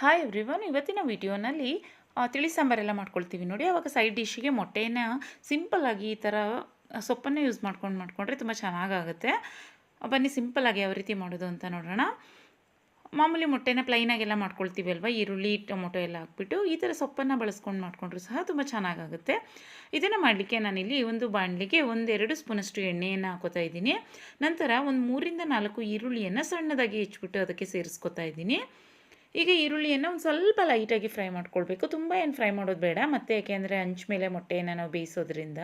Hi everyone ಇವತ್ತಿನ ವಿಡಿಯೋನಲ್ಲಿ ತಿಳಿ ಸಾಂಬಾರೆಲ್ಲ ಮಾಡ್ಕೊಳ್ತೀವಿ ನೋಡಿ. ಅವಾಗ ಸೈಡ್ ಡಿಶ್ಗೆ ಮೊಟ್ಟೆನ ಸಿಂಪಲ್ಲಾಗಿ ಈ ಥರ ಸೊಪ್ಪನ್ನು ಯೂಸ್ ಮಾಡ್ಕೊಂಡು ಮಾಡಿಕೊಂಡ್ರೆ ತುಂಬ ಚೆನ್ನಾಗಾಗುತ್ತೆ. ಬನ್ನಿ ಸಿಂಪಲ್ಲಾಗಿ ಯಾವ ರೀತಿ ಮಾಡೋದು ಅಂತ ನೋಡೋಣ. ಮಾಮೂಲಿ ಮೊಟ್ಟೆನ ಪ್ಲೈನಾಗೆಲ್ಲ ಮಾಡ್ಕೊಳ್ತೀವಿ ಅಲ್ವಾ? ಈರುಳ್ಳಿ, ಟೊಮೊಟೊ ಎಲ್ಲ ಹಾಕ್ಬಿಟ್ಟು ಈ ಥರ ಸೊಪ್ಪನ್ನು ಬಳಸ್ಕೊಂಡು ಮಾಡಿಕೊಂಡ್ರು ಸಹ ತುಂಬ ಚೆನ್ನಾಗಾಗುತ್ತೆ. ಇದನ್ನು ಮಾಡಲಿಕ್ಕೆ ನಾನಿಲ್ಲಿ ಒಂದು ಬಾಣಲಿಗೆ ಒಂದೆರಡು ಸ್ಪೂನಷ್ಟು ಎಣ್ಣೆಯನ್ನು ಹಾಕೋತಾ ಇದ್ದೀನಿ. ನಂತರ ಒಂದು ಮೂರಿಂದ ನಾಲ್ಕು ಈರುಳ್ಳಿಯನ್ನು ಸಣ್ಣದಾಗಿ ಹೆಚ್ಚಿಬಿಟ್ಟು ಅದಕ್ಕೆ ಸೇರಿಸ್ಕೊತಾ ಇದ್ದೀನಿ. ಈಗ ಈರುಳ್ಳಿಯನ್ನು ಒಂದು ಸ್ವಲ್ಪ ಲೈಟಾಗಿ ಫ್ರೈ ಮಾಡ್ಕೊಳ್ಬೇಕು. ತುಂಬ ಏನು ಫ್ರೈ ಮಾಡೋದು ಬೇಡ. ಮತ್ತೆ ಯಾಕೆಂದರೆ ಹಂಚ್ ಮೇಲೆ ಮೊಟ್ಟೆಯನ್ನು ನಾವು ಬೇಯಿಸೋದ್ರಿಂದ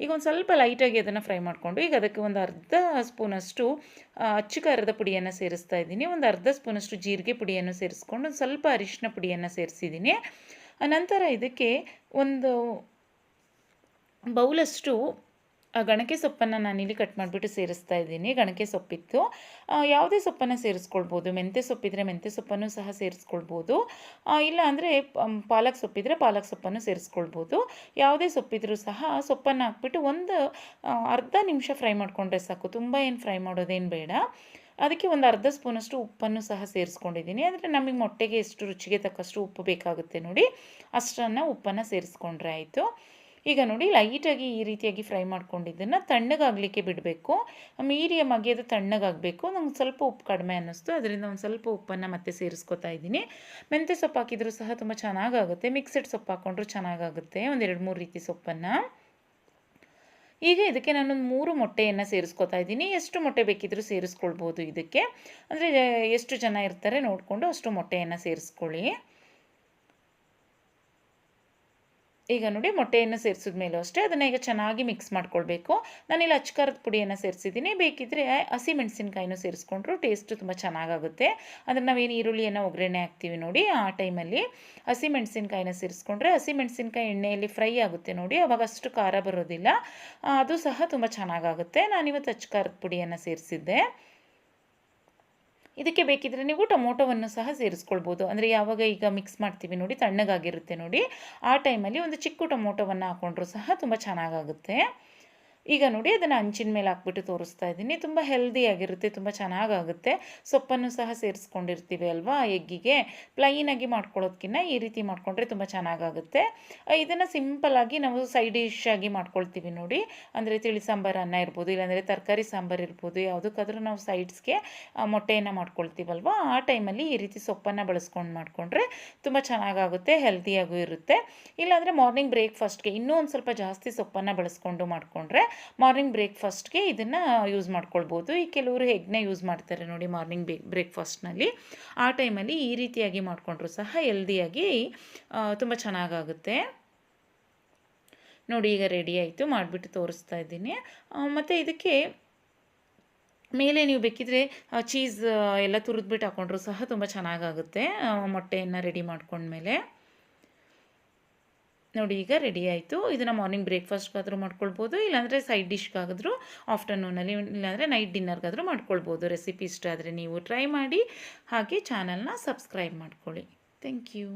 ಈಗ ಒಂದು ಸ್ವಲ್ಪ ಲೈಟಾಗಿ ಅದನ್ನು ಫ್ರೈ ಮಾಡಿಕೊಂಡು, ಈಗ ಅದಕ್ಕೆ ಒಂದು ಅರ್ಧ ಸ್ಪೂನಷ್ಟು ಅಚ್ಚು ಖಾರದ ಪುಡಿಯನ್ನು ಸೇರಿಸ್ತಾ ಇದ್ದೀನಿ. ಒಂದು ಅರ್ಧ ಸ್ಪೂನಷ್ಟು ಜೀರಿಗೆ ಪುಡಿಯನ್ನು ಸೇರಿಸ್ಕೊಂಡು, ಒಂದು ಸ್ವಲ್ಪ ಅರಿಶಿನ ಪುಡಿಯನ್ನು ಸೇರಿಸಿದ್ದೀನಿ. ನಂತರ ಇದಕ್ಕೆ ಒಂದು ಬೌಲಷ್ಟು ಗಣಕೆ ಸೊಪ್ಪನ್ನು ನಾನಿಲ್ಲಿ ಕಟ್ ಮಾಡಿಬಿಟ್ಟು ಸೇರಿಸ್ತಾ ಇದ್ದೀನಿ. ಗಣಕೆ ಸೊಪ್ಪಿತ್ತು. ಯಾವುದೇ ಸೊಪ್ಪನ್ನು ಸೇರಿಸ್ಕೊಳ್ಬೋದು. ಮೆಂತ್ಯ ಸೊಪ್ಪಿದ್ರೆ ಮೆಂತ್ಯ ಸೊಪ್ಪನ್ನು ಸಹ ಸೇರಿಸ್ಕೊಳ್ಬೋದು. ಇಲ್ಲ ಅಂದರೆ ಪಾಲಕ್ ಸೊಪ್ಪಿದ್ರೆ ಪಾಲಕ್ ಸೊಪ್ಪನ್ನು ಸೇರಿಸ್ಕೊಳ್ಬೋದು. ಯಾವುದೇ ಸೊಪ್ಪಿದ್ರೂ ಸಹ ಸೊಪ್ಪನ್ನು ಹಾಕ್ಬಿಟ್ಟು ಒಂದು ಅರ್ಧ ನಿಮಿಷ ಫ್ರೈ ಮಾಡಿಕೊಂಡ್ರೆ ಸಾಕು. ತುಂಬ ಏನು ಫ್ರೈ ಮಾಡೋದೇನು ಬೇಡ. ಅದಕ್ಕೆ ಒಂದು ಅರ್ಧ ಸ್ಪೂನಷ್ಟು ಉಪ್ಪನ್ನು ಸಹ ಸೇರಿಸ್ಕೊಂಡಿದ್ದೀನಿ. ಅಂದರೆ ನಮಗೆ ಮೊಟ್ಟೆಗೆ ಎಷ್ಟು ರುಚಿಗೆ ತಕ್ಕಷ್ಟು ಉಪ್ಪು ಬೇಕಾಗುತ್ತೆ ನೋಡಿ, ಅಷ್ಟನ್ನು ಉಪ್ಪನ್ನು ಸೇರಿಸ್ಕೊಂಡ್ರೆ ಆಯಿತು. ಈಗ ನೋಡಿ ಲೈಟಾಗಿ ಈ ರೀತಿಯಾಗಿ ಫ್ರೈ ಮಾಡ್ಕೊಂಡಿದ್ದನ್ನು ತಣ್ಣಗಾಗಲಿಕ್ಕೆ ಬಿಡಬೇಕು. ಮೀಡಿಯಮ್ ಆಗಿ ಅದು ತಣ್ಣಗಾಗಬೇಕು. ನಂಗೆ ಸ್ವಲ್ಪ ಉಪ್ಪು ಕಡಿಮೆ ಅನ್ನಿಸ್ತು. ಅದರಿಂದ ಒಂದು ಸ್ವಲ್ಪ ಉಪ್ಪನ್ನು ಮತ್ತೆ ಸೇರಿಸ್ಕೊತಾ ಇದ್ದೀನಿ. ಮೆಂತ್ಯ ಸೊಪ್ಪು ಹಾಕಿದರೂ ಸಹ ತುಂಬ ಚೆನ್ನಾಗಾಗುತ್ತೆ. ಮಿಕ್ಸಡ್ ಸೊಪ್ಪು ಹಾಕ್ಕೊಂಡ್ರೂ ಚೆನ್ನಾಗಾಗುತ್ತೆ. ಒಂದು ಎರಡು ಮೂರು ರೀತಿ ಸೊಪ್ಪನ್ನು. ಈಗ ಇದಕ್ಕೆ ನಾನೊಂದು ಮೂರು ಮೊಟ್ಟೆಯನ್ನು ಸೇರಿಸ್ಕೊತಾ ಇದ್ದೀನಿ. ಎಷ್ಟು ಮೊಟ್ಟೆ ಬೇಕಿದ್ರೂ ಸೇರಿಸ್ಕೊಳ್ಬೋದು ಇದಕ್ಕೆ. ಅಂದರೆ ಎಷ್ಟು ಜನ ಇರ್ತಾರೆ ನೋಡಿಕೊಂಡು ಅಷ್ಟು ಮೊಟ್ಟೆಯನ್ನು ಸೇರಿಸ್ಕೊಳ್ಳಿ. ಈಗ ನೋಡಿ ಮೊಟ್ಟೆಯನ್ನು ಸೇರಿಸಿದ ಮೇಲೂ ಅಷ್ಟೇ. ಅದನ್ನು ಈಗ ಚೆನ್ನಾಗಿ ಮಿಕ್ಸ್ ಮಾಡ್ಕೊಳ್ಬೇಕು. ನಾನಿಲ್ಲಿ ಅಚ್ಕಾರದ ಪುಡಿಯನ್ನು ಸೇರಿಸಿದ್ದೀನಿ. ಬೇಕಿದ್ದರೆ ಹಸಿ ಮೆಣಸಿನ್ಕಾಯಿನೂ ಸೇರಿಸ್ಕೊಂಡ್ರು ಟೇಸ್ಟ್ ತುಂಬ ಚೆನ್ನಾಗಾಗುತ್ತೆ. ಅಂದರೆ ನಾವೇನು ಈರುಳ್ಳಿಯನ್ನು ಒಗ್ಗರಣೆ ಹಾಕ್ತೀವಿ ನೋಡಿ ಆ ಟೈಮಲ್ಲಿ ಹಸಿ ಮೆಣಸಿನಕಾಯಿನ ಸೇರಿಸ್ಕೊಂಡ್ರೆ ಹಸಿ ಮೆಣಸಿನ್ಕಾಯಿ ಎಣ್ಣೆಯಲ್ಲಿ ಫ್ರೈ ಆಗುತ್ತೆ ನೋಡಿ. ಅವಾಗ ಅಷ್ಟು ಖಾರ ಬರೋದಿಲ್ಲ. ಅದು ಸಹ ತುಂಬ ಚೆನ್ನಾಗಾಗುತ್ತೆ. ನಾನಿವತ್ತು ಅಚ್ಕಾರದ ಪುಡಿಯನ್ನು ಸೇರಿಸಿದ್ದೆ. ಇದಕ್ಕೆ ಬೇಕಿದ್ರೆ ನೀವು ಟೊಮೊಟೊವನ್ನು ಸಹ ಸೇರಿಸ್ಕೊಳ್ಬೋದು. ಅಂದರೆ ಯಾವಾಗ ಈಗ ಮಿಕ್ಸ್ ಮಾಡ್ತೀವಿ ನೋಡಿ, ತಣ್ಣಗಾಗಿರುತ್ತೆ ನೋಡಿ. ಆ ಟೈಮಲ್ಲಿ ಒಂದು ಚಿಕ್ಕ ಟೊಮೊಟೊವನ್ನು ಹಾಕ್ಕೊಂಡ್ರೂ ಸಹ ತುಂಬ ಚೆನ್ನಾಗಾಗುತ್ತೆ. ಈಗ ನೋಡಿ ಅದನ್ನು ಹಂಚಿನ ಮೇಲೆ ಹಾಕ್ಬಿಟ್ಟು ತೋರಿಸ್ತಾ ಇದ್ದೀನಿ. ತುಂಬ ಹೆಲ್ದಿಯಾಗಿರುತ್ತೆ ತುಂಬ ಚೆನ್ನಾಗಾಗುತ್ತೆ. ಸೊಪ್ಪನ್ನು ಸಹ ಸೇರಿಸ್ಕೊಂಡಿರ್ತೀವಿ ಅಲ್ವಾ ಎಗ್ಗಿಗೆ? ಪ್ಲೈನಾಗಿ ಮಾಡ್ಕೊಳ್ಳೋದಕ್ಕಿಂತ ಈ ರೀತಿ ಮಾಡಿಕೊಂಡ್ರೆ ತುಂಬ ಚೆನ್ನಾಗಾಗುತ್ತೆ. ಇದನ್ನು ಸಿಂಪಲ್ಲಾಗಿ ನಾವು ಸೈಡ್ ಡಿಶ್ ಆಗಿ ಮಾಡ್ಕೊಳ್ತೀವಿ ನೋಡಿ. ಅಂದರೆ ತಿಳಿ ಸಾಂಬಾರು ಅನ್ನ ಇರ್ಬೋದು, ಇಲ್ಲಾಂದರೆ ತರಕಾರಿ ಸಾಂಬಾರು ಇರ್ಬೋದು, ಯಾವುದಕ್ಕಾದ್ರೂ ನಾವು ಸೈಡ್ಸ್ಗೆ ಮೊಟ್ಟೆಯನ್ನು ಮಾಡ್ಕೊಳ್ತೀವಲ್ವ ಆ ಟೈಮಲ್ಲಿ ಈ ರೀತಿ ಸೊಪ್ಪನ್ನು ಬಳಸ್ಕೊಂಡು ಮಾಡಿಕೊಂಡ್ರೆ ತುಂಬ ಚೆನ್ನಾಗಾಗುತ್ತೆ ಹೆಲ್ದಿಯಾಗೂ ಇರುತ್ತೆ. ಇಲ್ಲಾಂದರೆ ಮಾರ್ನಿಂಗ್ ಬ್ರೇಕ್ಫಾಸ್ಟ್ಗೆ ಇನ್ನೂ ಒಂದು ಸ್ವಲ್ಪ ಜಾಸ್ತಿ ಸೊಪ್ಪನ್ನು ಬಳಸ್ಕೊಂಡು ಮಾಡಿಕೊಂಡ್ರೆ ಮಾರ್ನಿಂಗ್ ಬ್ರೇಕ್ಫಾಸ್ಟ್ಗೆ ಇದನ್ನು ಯೂಸ್ ಮಾಡ್ಕೊಳ್ಬೋದು. ಈ ಕೆಲವರು ಹೆಗ್ನ ಯೂಸ್ ಮಾಡ್ತಾರೆ ನೋಡಿ ಮಾರ್ನಿಂಗ್ ಬೇ, ಬ್ರೇಕ್ಫಾಸ್ಟ್ನಲ್ಲಿ. ಆ ಟೈಮಲ್ಲಿ ಈ ರೀತಿಯಾಗಿ ಮಾಡಿಕೊಂಡ್ರು ಸಹ ಹೆಲ್ದಿಯಾಗಿ ತುಂಬ ಚೆನ್ನಾಗಾಗುತ್ತೆ. ನೋಡಿ ಈಗ ರೆಡಿ ಆಯಿತು, ಮಾಡಿಬಿಟ್ಟು ತೋರಿಸ್ತಾ ಇದ್ದೀನಿ. ಮತ್ತು ಇದಕ್ಕೆ ಮೇಲೆ ನೀವು ಬೇಕಿದ್ರೆ ಚೀಸ್ ಎಲ್ಲ ತುರಿದ್ಬಿಟ್ಟು ಹಾಕೊಂಡ್ರು ಸಹ ತುಂಬ ಚೆನ್ನಾಗಾಗುತ್ತೆ. ಮೊಟ್ಟೆಯನ್ನು ರೆಡಿ ಮಾಡ್ಕೊಂಡ್ಮೇಲೆ. ನೋಡಿ, ಈಗ ರೆಡಿ ಆಯಿತು. ಇದನ್ನು ಮಾರ್ನಿಂಗ್ ಬ್ರೇಕ್ಫಾಸ್ಟ್ಗಾದರೂ ಮಾಡ್ಕೊಳ್ಬೋದು, ಇಲ್ಲಾಂದರೆ ಸೈಡ್ ಡಿಶ್ಗಾದರೂ ಆಫ್ಟರ್ನೂನಲ್ಲಿ ಇಲ್ಲಾಂದರೆ ನೈಟ್ ಡಿನ್ನರ್ಗಾದರೂ ಮಾಡ್ಕೊಳ್ಬೋದು. ರೆಸಿಪಿ ಇಷ್ಟ ಆದರೆ ನೀವು ಟ್ರೈ ಮಾಡಿ, ಹಾಗೆ ಚಾನಲ್ನ ಸಬ್ಸ್ಕ್ರೈಬ್ ಮಾಡ್ಕೊಳ್ಳಿ. Thank you